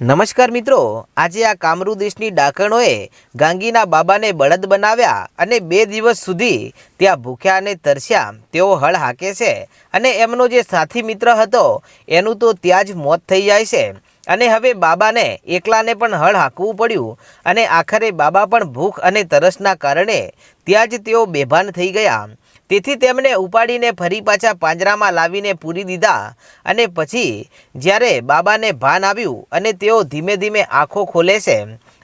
નમસ્કાર મિત્રો, આજે આ કામરૂ દેશની ડાકણોએ ગાંગીના બાબાને બળદ બનાવ્યા અને બે દિવસ સુધી ત્યાં ભૂખ્યા અને તરસ્યા. તેઓ હળ હાકે છે અને એમનો જે સાથી મિત્ર હતો, એનું તો ત્યાં જ મોત થઈ જાય છે. અને હવે બાબાને એકલાને પણ હળ હાંકવું પડ્યું અને આખરે બાબા પણ ભૂખ અને તરસના કારણે ત્યાં જ તેઓ બેભાન થઈ ગયા. તેથી તેમણે ઉપાડીને ફરી પાછા પાંજરામાં લાવીને પૂરી દીધા અને પછી જ્યારે બાબાને ભાન આવ્યું અને તેઓ ધીમે ધીમે આંખો ખોલે છે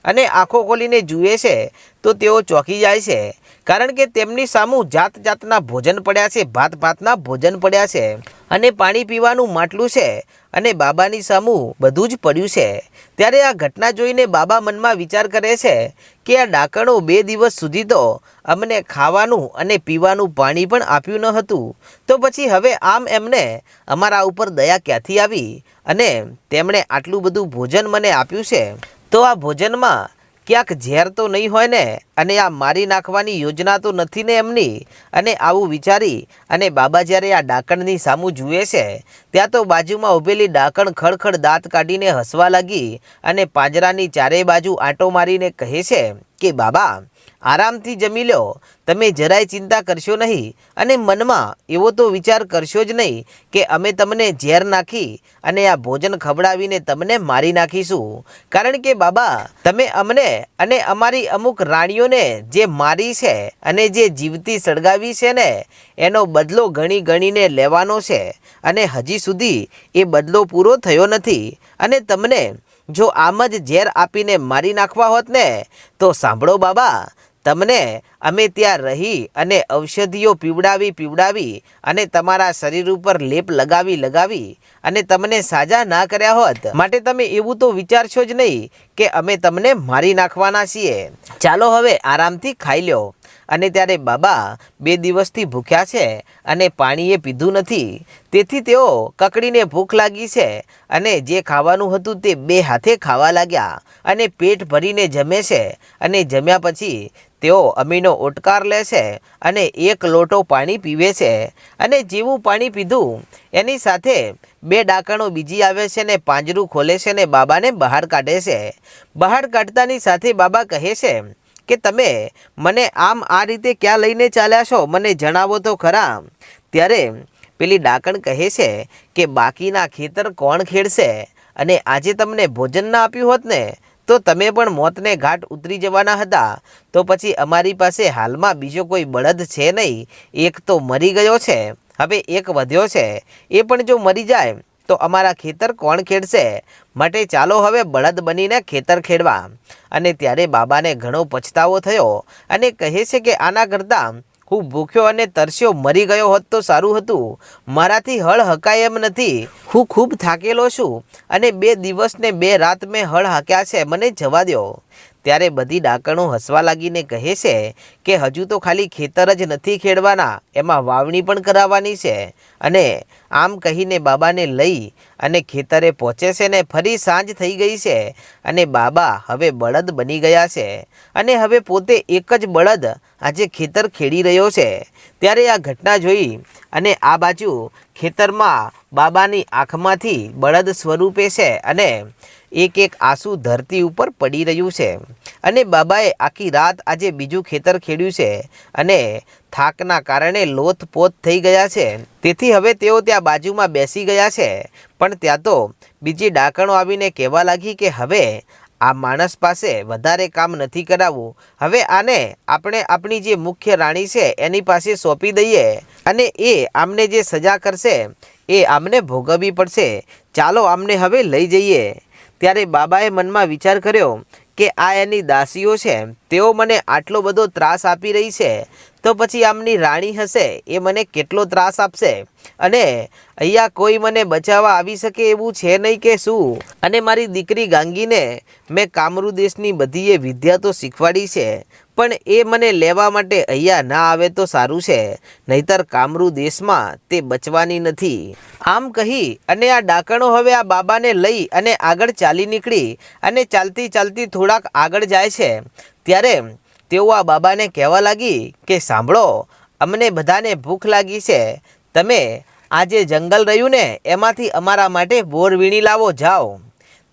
અને આંખો ખોલીને જુએ છે, તો તેઓ ચોંકી જાય છે. કારણ કે તેમની સામું જાત જાતના ભોજન પડ્યા છે ભાત ભાતના ભોજન પડ્યા છે. અને પાણી પીવાનું માટલું છે, અને બાબાની સામું બધું જ પડ્યું છે. ત્યારે આ ઘટના જોઈને બાબા મનમાં વિચાર કરે છે કે આ ડાકણો બે દિવસ સુધી તો અમને ખાવાનું અને પીવાનું પાણી પણ આપ્યું ન હતું. તો પછી હવે આમ એમને અમારા ઉપર દયા ક્યાંથી આવી? અને તેમણે આટલું બધું ભોજન મને આપ્યું છે. તો આ ભોજનમાં ક્યાંક ઝેર તો નહીં હોય ને? અને આ મારી નાખવાની યોજના તો નથી ને એમની? અને આવું વિચારી અને બાબા જ્યારે આ ડાકણની સામું જુએ છે, ત્યાં તો બાજુમાં ઊભેલી ડાકણ ખડખડ દાંત કાઢીને હસવા લાગી અને પાંજરાની ચારેય બાજુ આંટો મારીને કહે છે કે બાબા, આરામથી જમી લો. તમે જરાય ચિંતા કરશો નહીં અને મનમાં એવો તો વિચાર કરશો જ નહીં કે અમે તમને ઝેર નાખી અને આ ભોજન ખવડાવીને તમને મારી નાખીશું. કારણ કે બાબા, તમે અમને અને અમારી અમુક રાણીઓને જે મારી છે અને જે જીવતી સળગાવી છે ને, એનો બદલો ગણી ગણીને લેવાનો છે. અને હજી સુધી એ બદલો પૂરો થયો નથી. અને તમને જો આમ જ ઝેર આપીને મારી નાખવા હોત ને, તો સાંભળો બાબા, તમને અમે ત્યાં રહી અને ઔષધિઓ પીવડાવી પીવડાવી અને તમારા શરીર ઉપર લેપ લગાવી લગાવી અને તમને સાજા ના કર્યા હોત. માટે તમે એવું તો વિચારશો જ નહીં કે અમે તમને મારી નાખવાના છીએ. ચાલો હવે આરામથી ખાઈ લ્યો. અને ત્યારે બાબા બે દિવસથી ભૂખ્યા છે અને પાણીએ પીધું નથી. તેથી તેઓ કકડીને ભૂખ લાગી છે અને જે ખાવાનું હતું તે બે હાથે ખાવા લાગ્યા અને પેટ ભરીને જમે છે અને જમ્યા પછી તેઓ અમીનો ઓટકાર લે છે અને એક લોટો પાણી પીવે છે અને જેવું પાણી પીધું એની સાથે બે ડાકણો બીજી આવે છે ને પાંજરું ખોલે છે ને બાબાને બહાર કાઢે છે. બહાર કાઢતાની સાથે બાબા કહે છે કે તમે મને આમ આ રીતે ક્યાં લઈને ચાલ્યા છો? મને જણાવો તો ખરા. ત્યારે પેલી ડાકણ કહે છે કે બાકીના ખેતર કોણ ખેડશે? અને આજે તમને ભોજન ના આપ્યું હોત ને, તો તમે પણ મોતને ઘાટ ઉતરી જવાના હતા. તો પછી અમારી પાસે હાલમાં બીજો કોઈ બળદ છે નહીં. એક તો મરી ગયો છે. હવે એક વધ્યો છે. એ પણ જો મરી જાય તો અમારા ખેતર કોણ ખેડશે? માટે ચાલો હવે બળદ બનીને ખેતર ખેડવા. અને ત્યારે બાબાને ઘણો પછતાવો થયો અને કહે છે કે આના કરતાં હું ભૂખ્યો અને તરસ્યો મરી ગયો હોત તો સારું હતું. મારાથી હળ હકાય એમ નથી. હું ખૂબ થાકેલો છું અને બે દિવસ ને બે રાત મેં હળ હાક્યા છે. મને જવા દો ત્યારે બધી ડાકણો હસવા લાગીને કહે છે કે હજુ તો ખાલી ખેતર જ નથી ખેડવાના, એમાં વાવણી પણ કરાવવાની છે. અને આમ કહીને બાબાને લઈ અને ખેતરે પહોંચે છે ને ફરી સાંજ થઈ ગઈ છે અને બાબા હવે બળદ બની ગયા છે. અને હવે પોતે એક જ બળદ આજે ખેતર ખેડી રહ્યો છે. ત્યારે આ ઘટના જોઈ અને આ બાજુ ખેતરમાં બાબાની આંખમાંથી બળદ સ્વરૂપે છે અને એક એક આંસુ ધરતી ઉપર પડી રહ્યું છે. અને બાબાએ આખી રાત આજે બીજું ખેતર ખેડ્યું છે અને થાકના કારણે લોથપોથ થઈ ગયા છે. તેથી હવે તેઓ ત્યાં બાજુમાં બેસી ગયા છે. પણ ત્યાં તો બીજી ડાકણો આવીને કહેવા લાગી કે હવે આ માણસ પાસે વધારે કામ નથી કરાવવું. હવે આને આપણે આપણી જે મુખ્ય રાણી છે એની પાસે સોંપી દઈએ અને એ આમને જે સજા કરશે એ આમને ભોગવવી પડશે. ચાલો આમને હવે લઈ જઈએ. ત્યારે બાબાએ મનમાં વિચાર કર્યો કે આ એની દાસીઓ છે, તેઓ મને આટલો બધો ત્રાસ આપી રહી છે, તો પછી આમની રાણી હશે, એ મને કેટલો ત્રાસ આપશે? અને અહીંયા કોઈ મને બચાવવા આવી શકે એવું છે નહીં કે શું? અને મારી દીકરી ગાંગીને મેં કામરૂ દેશની બધી એ વિદ્યા તો શીખવાડી છે પણ એ મને લેવા માટે અહીંયા ના આવે તો સારું છે. નહીતર કામરૂ દેશમાં તે બચવાની નથી. આમ કહી અને આ ડાકણો હવે આ બાબાને લઈ અને આગળ ચાલી નીકળી અને ચાલતી ચાલતી થોડાક આગળ જાય છે. ત્યારે તેઓ આ બાબાને કહેવા લાગી કે સાંભળો, અમને બધાને ભૂખ લાગી છે. તમે આ જે જંગલ રહ્યું ને, એમાંથી અમારા માટે બોર વીણી લાવો, જાઓ.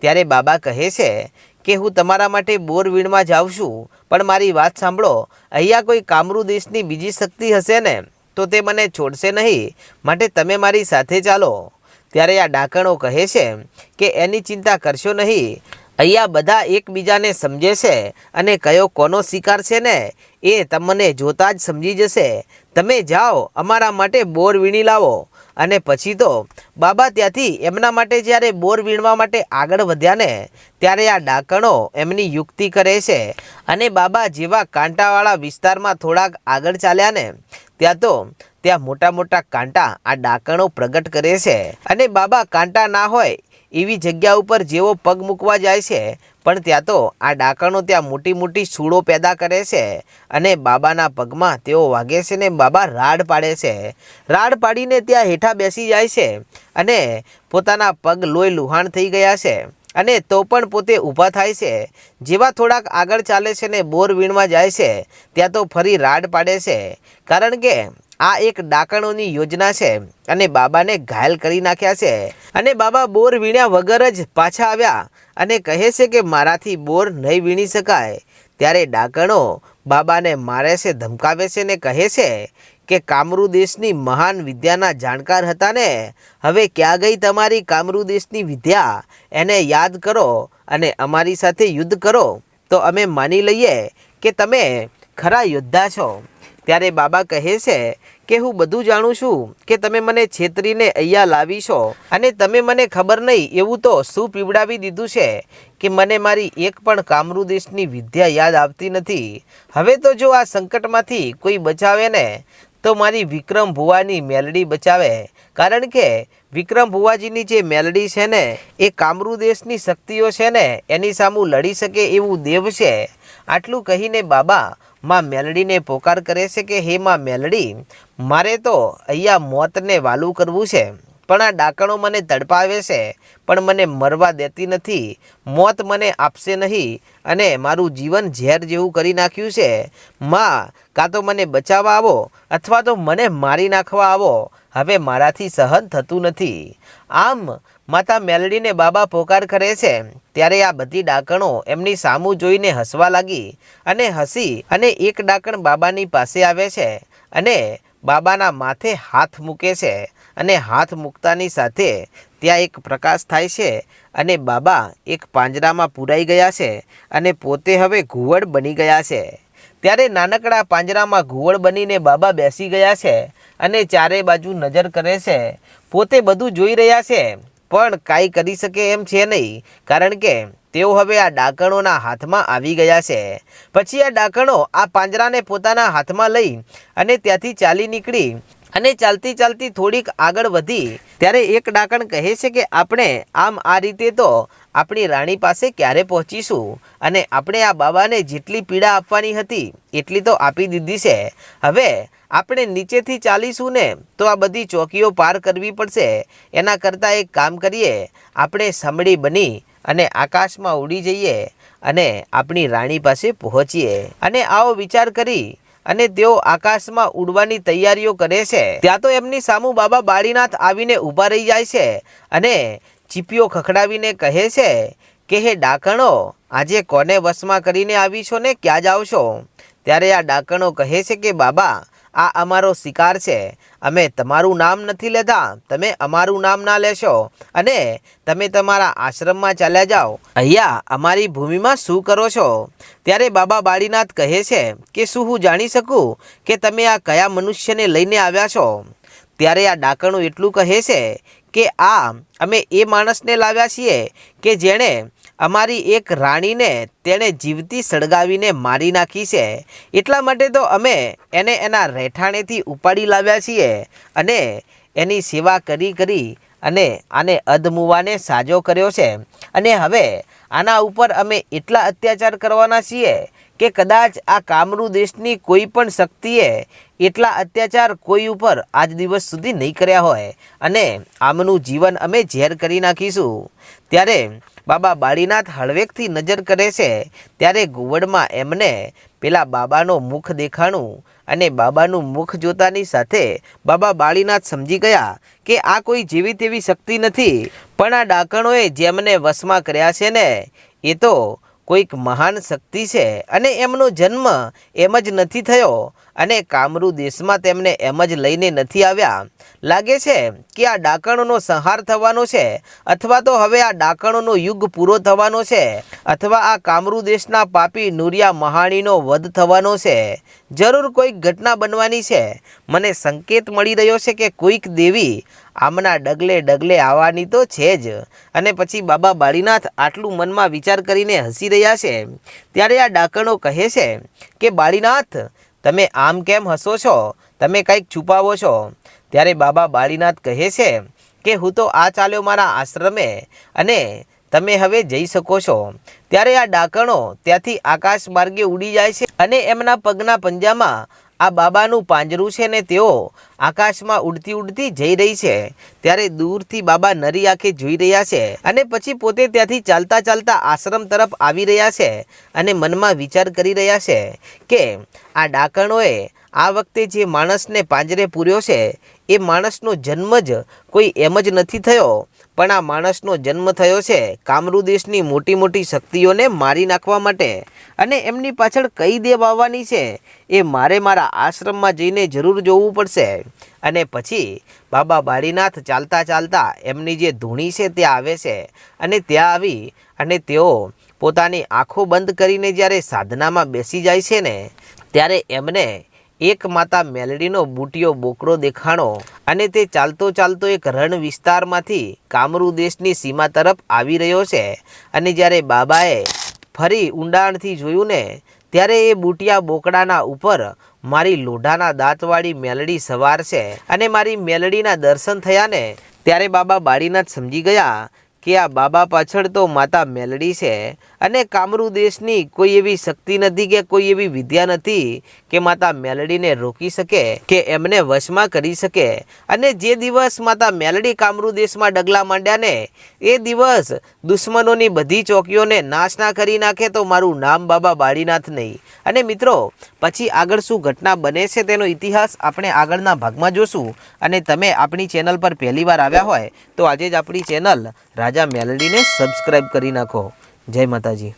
ત્યારે બાબા કહે છે કે હું તમારા માટે બોર વીણમાં જાઉં છું. પણ મારી વાત સાંભળો. અહીંયા કોઈ કામરૂ દેશની બીજી શક્તિ હશે ને, તો તે મને છોડશે નહીં. માટે તમે મારી સાથે ચાલો. ત્યારે આ ડાકણો કહે છે કે એની ચિંતા કરશો નહીં. અહીંયા બધા એકબીજાને સમજે છે અને કયો કોનો શિકાર છે ને, એ તમને જોતા જ સમજી જશે. તમે જાઓ, અમારા માટે બોર વીણી લાવો. અને પછી તો બાબા ત્યાંથી એમના માટે જ્યારે બોર વીણવા માટે આગળ વધ્યા ને, ત્યારે આ ડાકણો એમની યુક્તિ કરે છે. અને બાબા જેવા કાંટાવાળા વિસ્તારમાં થોડાક આગળ ચાલ્યા ને, ત્યાં તો ત્યાં મોટા મોટા કાંટા આ ડાકણો પ્રગટ કરે છે. અને બાબા કાંટા ના હોય એવી જગ્યા ઉપર જેવો પગ મૂકવા જાય છે પણ ત્યાં તો આ ડાકણો ત્યાં મોટી મોટી સૂળો પેદા કરે છે અને બાબાના પગમાં તેઓ વાગે છે ને બાબા રાડ પાડે છે. રાડ પાડીને ત્યાં હેઠા બેસી જાય છે અને પોતાના પગ લોહી લુહાણ થઈ ગયા છે અને તો પણ પોતે ઊભા થાય છે. જેવા થોડાક આગળ ચાલે છે ને બોર વીણમાં જાય છે, ત્યાં તો ફરી રાડ પાડે છે. કારણ કે આ એક ડાકણોની યોજના છે અને બાબાને ઘાયલ કરી નાખ્યા છે. અને બાબા બોર વીણ્યા વગર જ પાછા આવ્યા અને કહે છે કે મારાથી બોર નહીં વીણી શકાય. ત્યારે ડાકણો બાબાને મારે છે, ધમકાવે છે ને કહે છે કે કામરૂ દેશની મહાન વિદ્યાના જાણકાર હતા ને. હવે ક્યાં ગઈ તમારી કામરૂ દેશની વિદ્યા? એને યાદ કરો અને અમારી સાથે યુદ્ધ કરો. તો અમે માની લઈએ કે તમે ખરા યોદ્ધા છો. ત્યારે બાબા કહે છે કે હું બધું જાણું છું કે તમે મને છેતરીને અહીંયા લાવી છો અને તમે મને ખબર નહીં એવું તો શું પીવડાવી દીધું છે કે મને મારી એક પણ કામરૂ દેશની વિદ્યા યાદ આવતી નથી? હવે તો જો આ સંકટમાંથી કોઈ બચાવે ને, તો મારી વિક્રમ ભુવાની મેલડી બચાવે. કારણ કે વિક્રમ ભુવાજીની જે મેલડી છે ને, એ કામરૂ દેશની શક્તિઓ છે ને, એની સામું લડી શકે એવું દેવ છે. આટલું કહીને બાબા માં મેલડીને પોકાર કરે છે કે, હે માં મેલડી, મારે તો અહીંયા મોતને વાલું કરવું છે. પણ આ ડાકણો મને તડપાવે છે, પણ મને મરવા દેતી નથી. મોત મને આપશે નહીં અને મારું જીવન ઝેર જેવું કરી નાખ્યું છે. માં, કાં તો મને બચાવવા આવો અથવા તો મને મારી નાખવા આવો. હવે મારાથી સહન થતું નથી. આમ, માતા મેલડીને બાબા પોકાર કરે છે. ત્યારે આ બધી ડાકણો એમની સામું જોઈને હસવા લાગી અને હસી અને એક ડાકણ બાબાની પાસે આવે છે અને બાબાના માથે હાથ મૂકે છે. અને હાથ મૂકતાની સાથે ત્યાં એક પ્રકાશ થાય છે અને બાબા એક પાંજરામાં પૂરાઈ ગયા છે અને પોતે હવે ઘુવડ બની ગયા છે. ત્યારે નાનકડા પાંજરામાં ઘુવડ બનીને બાબા બેસી ગયા છે અને ચારે બાજુ નજર કરે છે. પોતે બધું જોઈ રહ્યા છે, પણ કાંઈ કરી શકે એમ છે નહીં, કારણ કે તેઓ હવે આ ડાકણોના હાથમાં આવી ગયા છે. પછી આ ડાકણો આ પાંજરાને પોતાના હાથમાં લઈ અને ત્યાંથી ચાલી નીકળી અને ચાલતી ચાલતી થોડીક આગળ વધી, ત્યારે એક ડાકણ કહે છે કે, આપણે આમ આ રીતે તો આપણી રાણી પાસે ક્યારે પહોંચીશું? અને આપણે આ બાબાને જેટલી પીડા આપવાની હતી, એટલી તો આપી દીધી છે. હવે આપણે નીચેથી ચાલીશું ને, તો આ બધી ચોકીઓ પાર કરવી પડશે. એના કરતાં એક કામ કરીએ. આપણે સમડી બની અને આકાશમાં ઉડી જઈએ અને આપણી રાણી પાસે પહોંચીએ. અને આવો વિચાર કરી અને તેઓ આકાશમાં ઉડવાની તૈયારીઓ કરે છે. ત્યાં તો એમની સામુ બાબા બાળીનાથ આવીને ઊભા રહી જાય છે અને ચીપીઓ ખખડાવીને કહે છે કે, હે ડાકણો, આજે કોને વશમાં કરીને આવી છો ને ક્યાં જાઓ છો ત્યારે આ ડાકણો કહે છે કે, બાબા આ અમારો શિકાર છે. અમે તમારું નામ નથી લેતા. તમે અમારું નામ ના લેશો. અને તમે તમારા આશ્રમમાં ચાલ્યા જાઓ. અહીંયા અમારી ભૂમિમાં શું કરો છો? ત્યારે બાબા બાળીનાથ કહે છે કે, શું હું જાણી શકું કે તમે આ કયા મનુષ્યને લઈને આવ્યા છો? ત્યારે આ ડાકણું એટલું કહે છે કે આ અમે એ માણસને લાવ્યા છીએ કે જેણે અમારી એક રાણીને તેણે જીવતી સળગાવીને મારી નાખી છે. એટલા માટે તો અમે એને એના રહેઠાણેથી ઉપાડી લાવ્યા છીએ અને એની સેવા કરી કરી અને આને અધમુવાને સાજો કર્યો છે. અને હવે આના ઉપર અમે એટલા અત્યાચાર કરવાના છીએ કે કદાચ આ કામરૂ દેશની કોઈ પણ શક્તિએ એટલા અત્યાચાર કોઈ ઉપર આજ દિવસ સુધી નહીં કર્યા હોય અને આમનું જીવન અમે ઝેર કરી નાખીશું. ત્યારે બાબા બાળીનાથ હળવેકથી નજર કરે છે, ત્યારે ગુવડમાં એમને પેલા બાબાનો મુખ દેખાણું અને બાબાનું મુખ જોતાની સાથે બાબા બાળીનાથ સમજી ગયા કે આ કોઈ જેવી તેવી શક્તિ નથી, પણ આ ડાકણોએ જેમને વશમાં કર્યા છે ને, એ તો કોઈક મહાન શક્તિ છે અને એમનો જન્મ એમ જ નથી થયો. અને કામરૂ દેશમાં તેમને એમ જ લઈને નથી આવ્યા. લાગે છે કે આ ડાકણોનો સંહાર થવાનો છે, અથવા તો હવે આ ડાકણોનો યુગ પૂરો થવાનો છે, અથવા આ કામરૂ દેશના પાપી નુરિયા મહાણીનો વધ થવાનો છે. જરૂર કોઈક ઘટના બનવાની છે. મને સંકેત મળી રહ્યો છે કે કોઈક દેવી આમના ડગલે ડગલે આવવાની તો છે જ, અને પછી બાબા બાળીનાથ આટલું મનમાં વિચાર કરીને હસી રહ્યા છે. ત્યારે આ ડાકણો કહે છે કે, બાળીનાથ તમે આમ કેમ હસો છો? તમે કંઈક છુપાવો છો? ત્યારે બાબા બાળીનાથ કહે છે કે, હું તો આ ચાલ્યો મારા આશ્રમે અને તમે હવે જઈ શકો છો. ત્યારે આ ડાકણો ત્યાંથી આકાશ માર્ગે ઉડી જાય છે અને એમના પગના પંજામાં આ બાબાનું પાંજરું છે ને તેઓ આકાશમાં ઉડતી ઉડતી જઈ રહી છે. ત્યારે દૂરથી બાબા નરી આંખે જોઈ રહ્યા છે અને પછી પોતે ત્યાંથી ચાલતા ચાલતા આશ્રમ તરફ આવી રહ્યા છે અને મનમાં વિચાર કરી રહ્યા છે કે આ ડાકણોએ આ વખતે જે માણસને પાંજરે પૂર્યો છે, એ માણસનો જન્મ જ કોઈ એમ જ નથી થયો. પણ આ માણસનો જન્મ થયો છે. કામરૂ દેશની મોટી મોટી શક્તિઓને મારી નાખવા માટે. અને એમની પાછળ કઈ દેવ આવવાની છે, એ મારે મારા આશ્રમમાં જઈને જરૂર જોવું પડશે. અને પછી બાબા બાળીનાથ ચાલતા ચાલતા એમની જે ધૂણી છે ત્યાં આવે છે. અને ત્યાં આવી અને તેઓ પોતાની આંખો બંધ કરીને જ્યારે સાધનામાં બેસી જાય છે ને, ત્યારે એમને એક માતા મેલડીનો બુટિયો બોકડો દેખાણો અને તે ચાલતો ચાલતો એક રણ વિસ્તારમાંથી કામરૂ દેશની સીમા તરફ આવી રહ્યો છે અને જ્યારે બાબાએ ફરી ઊંડાણથી જોયું ને, ત્યારે એ બુટિયા બોકડાના ઉપર મારી લોઢાના દાંતવાળી મેલડી સવાર છે અને મારી મેલડીના દર્શન થયા ને ત્યારે બાબા બાળીનાથ સમજી ગયા કે આ બાબા પાછળ તો માતા મેલડી છે અને કામરૂ દેશની કોઈ એવી શક્તિ નથી કે કોઈ એવી વિદ્યા નથી કે માતા મેલડીને રોકી શકે, કે એમને વશમાં કરી શકે. અને જે દિવસ માતા મેલડી કામરૂ દેશમાં ડગલા માંડ્યા ને, એ દિવસ દુશ્મનોની બધી ચોકીઓને નાશ ના કરી નાખે તો મારું નામ બાબા બાળીનાથ નહીં. અને મિત્રો પછી આગળ શું ઘટના બને છે તેનો ઇતિહાસ આપણે આગળના ભાગમાં જોશું. અને તમે આપણી ચેનલ પર પહેલીવાર આવ્યા હોય તો આજે જ આપણી ચેનલ રાજા મેલડીને સબસ્ક્રાઈબ કરી નાખો. જય માતાજી.